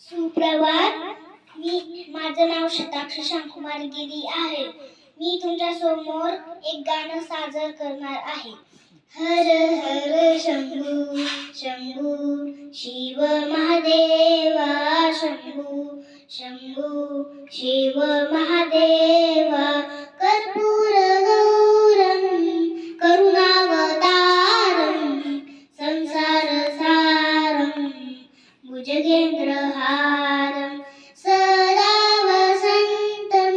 सुप्रभात. मी माझं नाव शताक्ष श्यामकुमार गिरी आहे. मी तुमच्यासमोर एक गाणं सादर करणार आहे. हर हर शंभू शंभू शिव महादेवा शंभू शंभू शिव महादेव. भुजगेन्द्रहारं सदा वसन्तं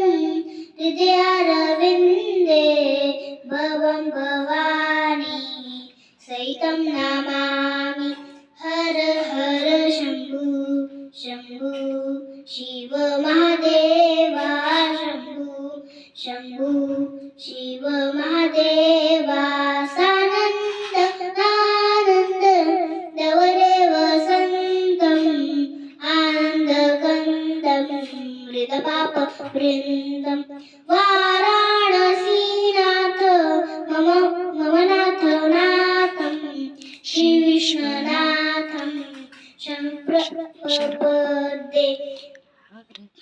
हृदयारविन्दे भवं भवानी सहितं नमामि हर हर शम्भु शम्भु शिव महादेवा शम्भु शम्भु शिव महादेवा मृदपाप वृन्दं वाराणसीनाथ मम मम नाथ नाथं श्रीविष्णुनाथं शम्प्रपदे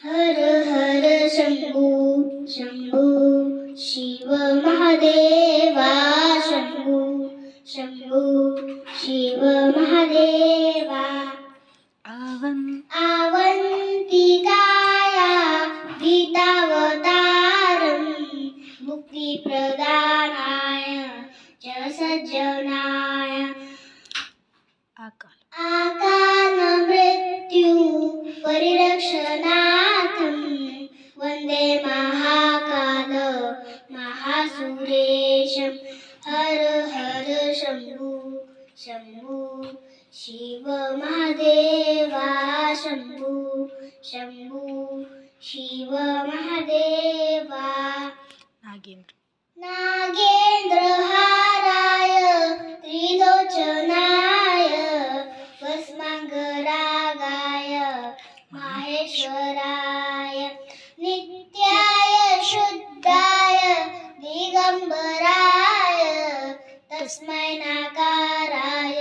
हर हर शम्भु शम्भु शिव महादेवा शम्भु शम्भु शिव महादेव। मुक्तिप्रदानाय च सज्जनाय आकाल आकालमृत्यु परिरक्षणार्थं वन्दे महाकाल महासुरेशं। हर हर शम्भु शम्भु शिव महादेवा शम्भु शम्भु शिव महादेवा। नागेंद्र. नागेन्द्रहाराय त्रिलोचनाय भस्माङ्गरागाय माहेश्वराय नित्याय शुद्धाय दिगम्बराय तस्मै नाकाराय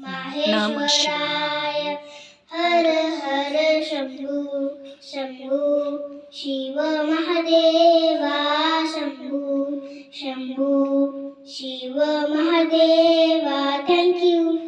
माहेश्वराय हर हर शम्भु शम्भु शिव महादेवा शम्भु शम्भु शिव महादेवा थँक्यू